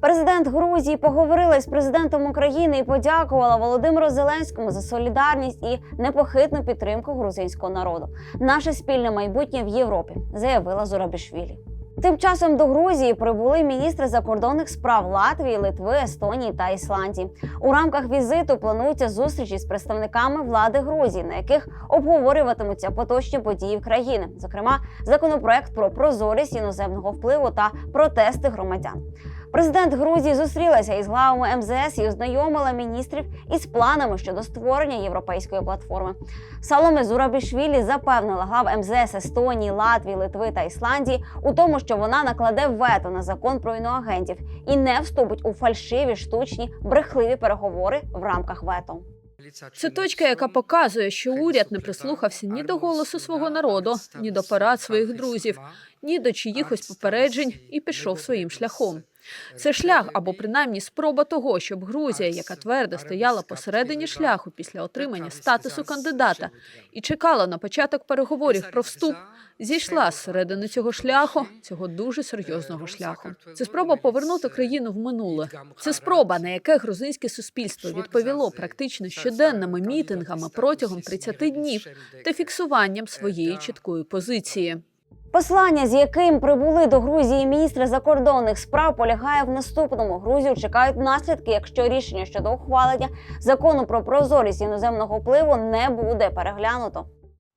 Президент Грузії поговорила з президентом України і подякувала Володимиру Зеленському за солідарність і непохитну підтримку грузинського народу. Наше спільне майбутнє в Європі, заявила Зурабішвілі. Тим часом до Грузії прибули міністри закордонних справ Латвії, Литви, Естонії та Ісландії. У рамках візиту плануються зустрічі з представниками влади Грузії, на яких обговорюватимуться поточні події в країни, зокрема законопроект про прозорість іноземного впливу та протести громадян. Президент Грузії зустрілася із главами МЗС і ознайомила міністрів із планами щодо створення європейської платформи. Саломе Зурабішвілі запевнила глав МЗС Естонії, Латвії, Литви та Ісландії у тому, що вона накладе вето на закон про іноагентів і не вступить у фальшиві, штучні, брехливі переговори в рамках вето. Це точка, яка показує, що уряд не прислухався ні до голосу свого народу, ні до порад своїх друзів, ні до чиїхось попереджень і пішов своїм шляхом. Це шлях або принаймні спроба того, щоб Грузія, яка твердо стояла посередині шляху після отримання статусу кандидата і чекала на початок переговорів про вступ, зійшла з середини цього шляху, цього дуже серйозного шляху. Це спроба повернути країну в минуле. Це спроба, на яке грузинське суспільство відповіло практично щоденними мітингами протягом 30 днів та фіксуванням своєї чіткої позиції. Послання, з яким прибули до Грузії міністри закордонних справ, полягає в наступному. Грузію чекають наслідки, якщо рішення щодо ухвалення закону про прозорість іноземного впливу не буде переглянуто.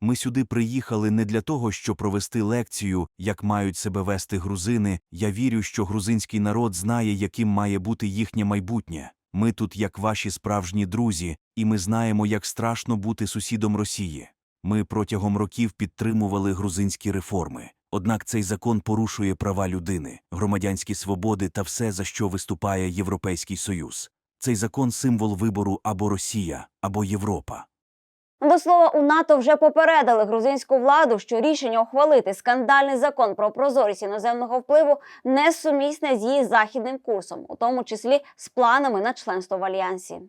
Ми сюди приїхали не для того, щоб провести лекцію, як мають себе вести грузини. Я вірю, що грузинський народ знає, яким має бути їхнє майбутнє. Ми тут як ваші справжні друзі, і ми знаємо, як страшно бути сусідом Росії. Ми протягом років підтримували грузинські реформи. Однак цей закон порушує права людини, громадянські свободи та все, за що виступає Європейський Союз. Цей закон символ вибору або Росія, або Європа. До слова, у НАТО вже попередили грузинську владу, що рішення ухвалити скандальний закон про прозорість іноземного впливу несумісне з її західним курсом, у тому числі з планами на членство в альянсі.